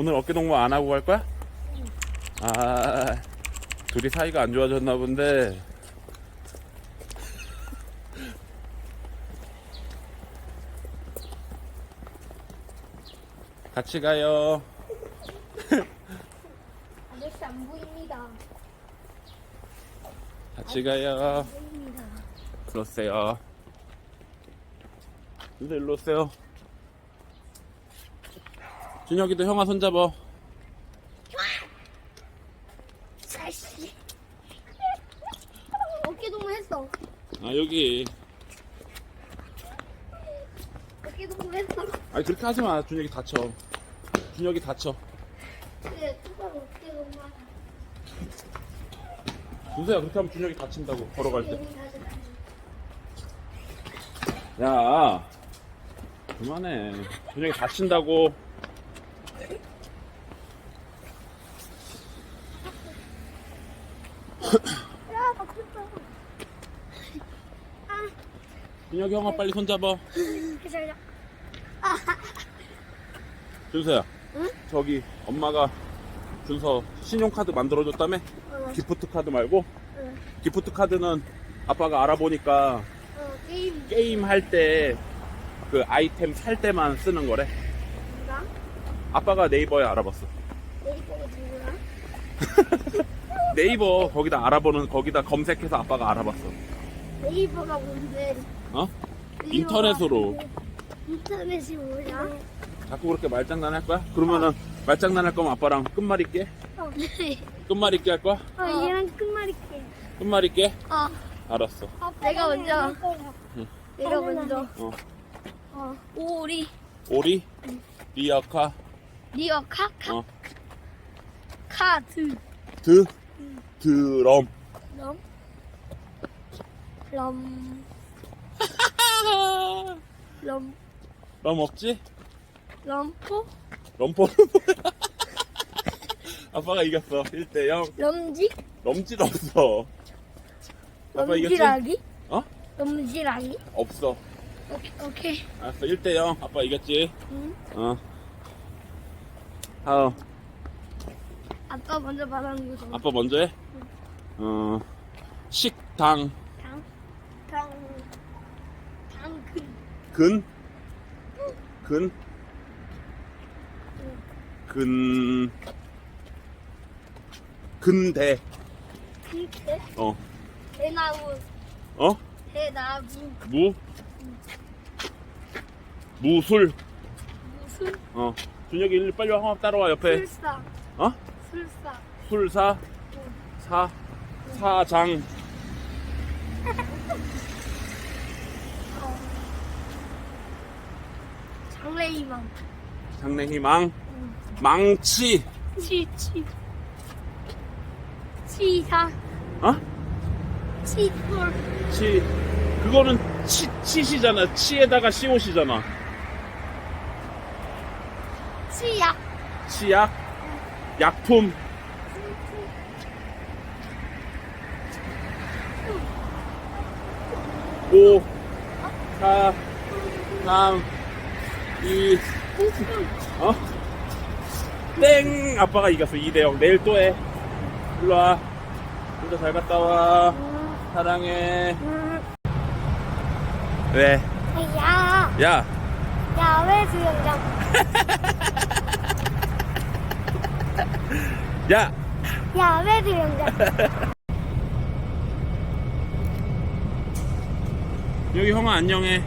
오늘 어깨 동무 안 하고 갈 거야? 아, 둘이 사이가 안 좋아졌나 본데. 같이 가요. 아저씨 안 보입니다. 같이 가요. 보입니다. 일로 오세요. 근데 일로 오세요. 준혁이도 형아 손잡아. 어깨 동무 했어. 아, 여기. 어깨 동무 했어. 아니, 그렇게 하지 마. 준혁이 다쳐. 준혁이 다쳐. 그래, 똑바로 어깨 동무. 준서야, 그렇게 하면 준혁이 다친다고, 걸어갈 때. 야, 그만해. 준혁이 다친다고. 야, 바꿨다. 준혁이 형아 빨리 손잡아. 기다려. 준서야. 응? 저기 엄마가 준서 신용카드 만들어줬다며? 어, 기프트 카드 말고? 응. 기프트 카드는 아빠가 알아보니까 어, 게임 게임 할 때 그 아이템 살 때만 쓰는 거래. 누가? 아빠가 네이버에 알아봤어. 네이버가 누구야? 네이버 거기다 알아보는 거기다 검색해서 아빠가 알아봤어. 네이버가 뭔데? 어? 인터넷으로. 인터넷이 뭐야? 자꾸 그렇게 말장난 할 거야? 그러면은 말장난 할 거면 아빠랑 끝말잇기? 어, 끝말잇기 할 거야? 어 얘랑 끝말잇게. 끝말잇기? 어. 알았어. 내가 먼저. 응. 내가 먼저. 어. 어. 오리. 오리? 리어카? 리어 카카 어. 카드. 드? 드럼. 럼. 럼. 럼. 럼 없지? 럼포. 럼포는 뭐야? 아빠가 이겼어. 1대 0. 럼지. 럼짓 없어. 아빠 이겼지? 럼지라기? 어? 럼지라기? 없어. 오케이. 오케이. 알았어. 1대 0. 아빠 이겼지? 응. 어. 아우. 아까 먼저 말하는 거죠. 아빠 먼저 해. 어. 식당. 당. 당 근. 근. 근. 근. 근대. 근데 어. 대나무. 어? 대나무. 무. 무술. 무슨 어. 준혁이 일로 빨리 와. 따라와 옆에. 술사. 어? 술사. 술사. 사. 사장. 장래희망. 장래희망. 망치. 치 치. 치사. 어? 치돌. 치. 그거는 치, 치시잖아. 치에다가 시옷이잖아. 치약. 치약. 약품. 오. 사. 삼. 이. 어? 땡! 아빠가 이겼어. 2대0. 내일 또 해. 일로 와. 혼자 잘 갔다 와. 사랑해. 왜? 야, 야, 야외 수영장. 야! 야외 수영장. 여기 형아 안녕해.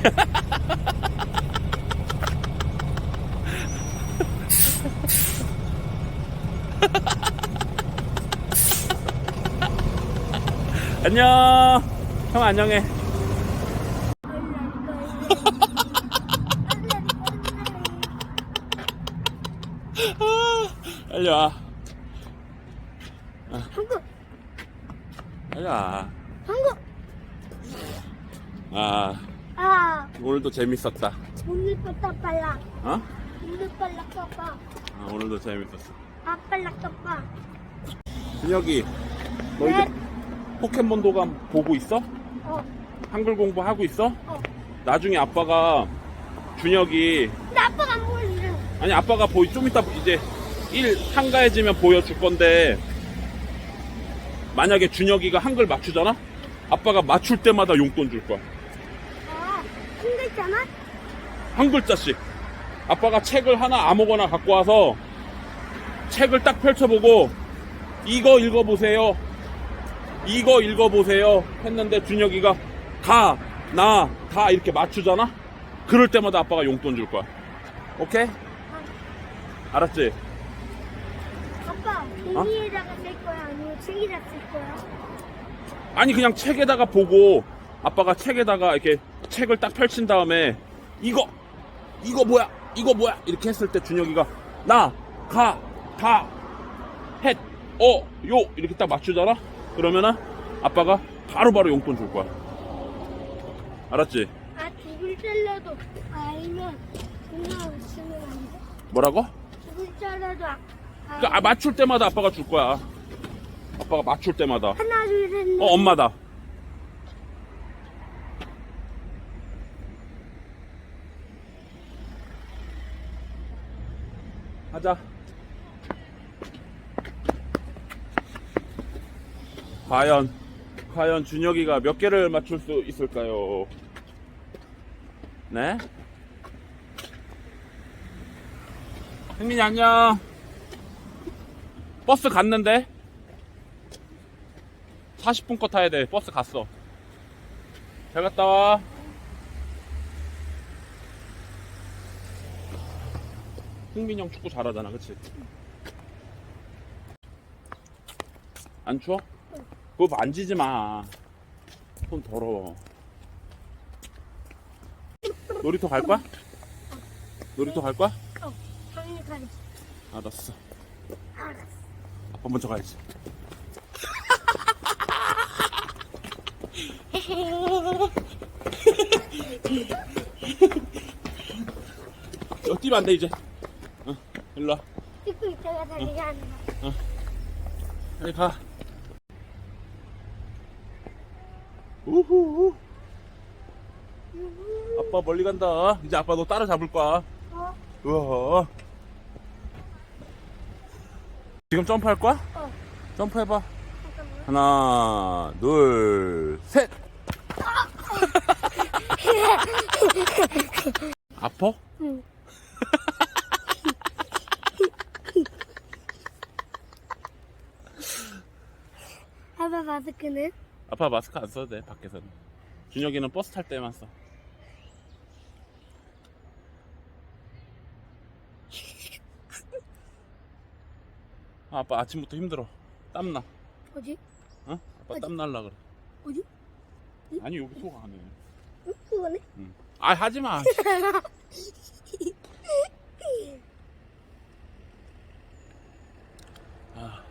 안녕. 형 안녕해. 빨리 와. 한국, 빨리 와. 한국. 아, 아, 오늘도 재밌었다. 오늘 빠따 빨라. 어? 오늘 빨라 빠빠. 아, 오늘도 재밌었어. 아 빨라 빠빠. 준혁이, 너 네. 이제 포켓몬 도감 보고 있어? 어, 한글 공부하고 있어? 어. 나중에 아빠가 준혁이 근데 아빠가 안 보여주잖아. 아니 아빠가 보이 좀 이따 이제 일 한가해지면 보여줄 건데 만약에 준혁이가 한글 맞추잖아? 아빠가 맞출 때마다 용돈 줄 거야. 아, 힘들잖아? 한 글자씩. 아빠가 책을 하나 아무거나 갖고 와서 책을 딱 펼쳐보고 이거 읽어보세요. 이거 읽어보세요. 했는데 준혁이가 가, 나, 다 이렇게 맞추잖아? 그럴 때마다 아빠가 용돈 줄 거야. 오케이? 알았지? 아빠, 종이에다가 쓸 거야? 아니면 책에다 쓸 거야? 아니 그냥 책에다가 보고 아빠가 책에다가 이렇게 책을 딱 펼친 다음에 이거 이거 뭐야 이거 뭐야? 이렇게 했을 때 준혁이가 나 가 다 헷 어 요 이렇게 딱 맞추잖아? 그러면은 아빠가 바로바로 용돈 줄 거야. 알았지? 아, 두 글자라도 알면 그냥 쓰면 안 돼? 뭐라고? 두 글자라도 아, 그러니까 아, 맞출 때마다 아빠가 줄 거야. 아빠가 맞출 때마다. 하나, 둘, 셋, 넷. 어 엄마다 하자 과연 과연 준혁이가 몇 개를 맞출 수 있을까요? 네? 승민이 안녕 버스 갔는데 40분 거 타야 돼. 버스 갔어. 잘 갔다 와. 흥민이 형 축구 잘하잖아, 그치? 안 추워? 그거 만지지 마. 손 더러워. 놀이터 갈 거야? 놀이터 갈 거야? 어, 당연히 가야지. 알았어. 알았어. 아빠 먼저 가야지. 어, 뛰면 안 돼, 이제. 어, 일로 와. 찍고 있다가 다시 하는 거. 빨리 가. 우후. 아빠 멀리 간다. 이제 아빠 너 따라잡을 거야. 어? 우와. 지금 점프할 거야? 어. 점프해봐. 잠깐만. 하나, 둘, 셋. 아파? 응. 아빠 마스크는? 아빠 마스크 안 써도 돼, 밖에서는. 준혁이는 버스 탈 때만 써. 아, 아빠 아침부터 힘들어. 땀나. 어디? 어? 아빠 어디? 땀 날라 그래. 어디? 아니, 여기 속 안에. 응? 이거네? 응. 아, 하지 마. 아.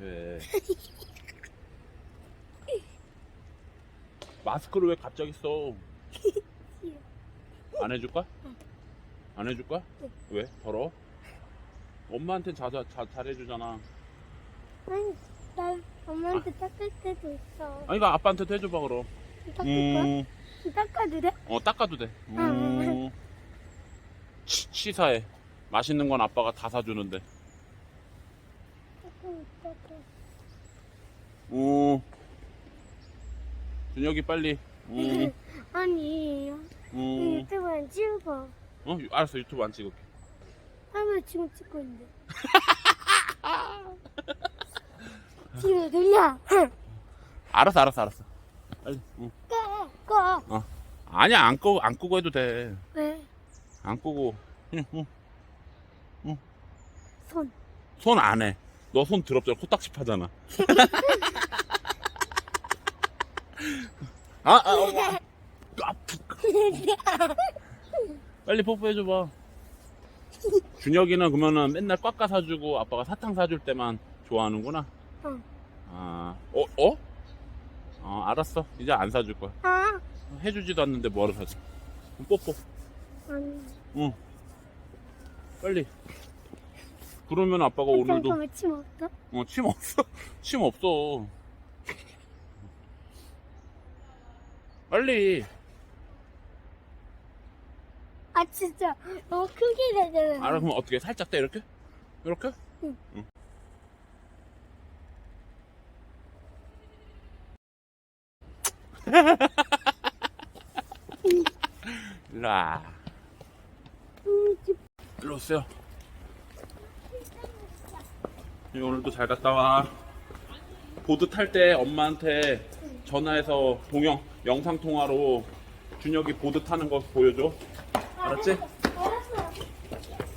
왜? 마스크를 왜 갑자기 써? 안 해줄까? 안 해줄까? 응. 왜? 더러워? 엄마한테 자, 자, 자, 잘해주잖아. 아니, 나 엄마한테 닦을 때도 있어. 아니, 가 아빠한테도 해줘봐, 그럼. 닦을 거야? 음, 닦아도 돼? 어, 닦아도 돼. 아. 음. 치, 치사해. 맛있는 건 아빠가 다 사주는데. 닦고 닦고. 오. 준혁이 빨리. 음, 아니, 음. 유튜브엔 찍어. 어, 유- 알았어. 유튜브 안 찍을게. 하면 지금 찍고 있는데. 지금 돌려. 알았어, 알았어, 알았어. 빨리. 응. 꺼, 꺼. 어. 아니야, 안 끄고, 안 끄고 해도 돼. 왜? 안 끄고. 그냥, 응. 손. 손안 해. 너 손 더럽잖아. 코딱지 파잖아. 아, 아, 어, 아, 빨리 뽀뽀해줘봐. 준혁이는 그러면은 맨날 꽉까 사주고 아빠가 사탕 사줄 때만 좋아하는구나. 응. 아, 어, 어? 어, 알았어. 이제 안 사줄 거야. 아, 해주지도 않는데 뭐하러 사지? 뽀뽀. 아니. 응. 빨리. 그러면 아빠가 오늘도 잠깐만 침 없어? 어, 침 없어. 침 없어. 빨리. 아 진짜 너무 크게 되잖아. 알아 그럼 어떻게 살짝 떼 이렇게? 이렇게? 응. 응. 일로 와. 음, 집- 일로 오세요. 이 오늘도 잘 갔다 와. 보드 탈 때 엄마한테 전화해서 동영 영상 통화로 준혁이 보드 타는 거 보여줘. 알았지? 알았어.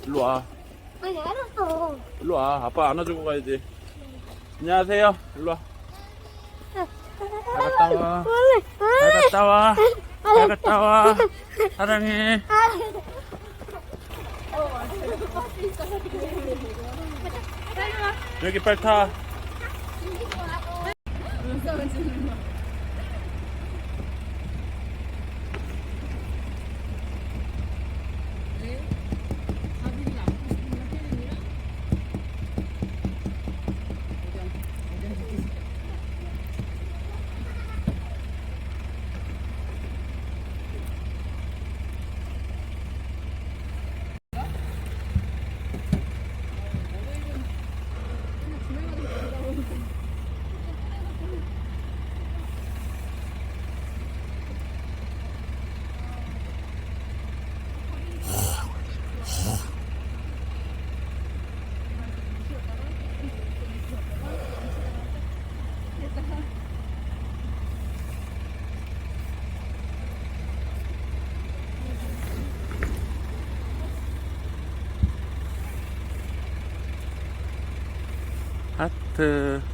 일로 와. 아니 알았어. 일로 와. 아빠 안아주고 가야지. 안녕하세요. 일로 와. 잘 갔다 와. 잘 갔다 와. 잘 갔다 와. 사랑해. 여기 빨리 타. 하트.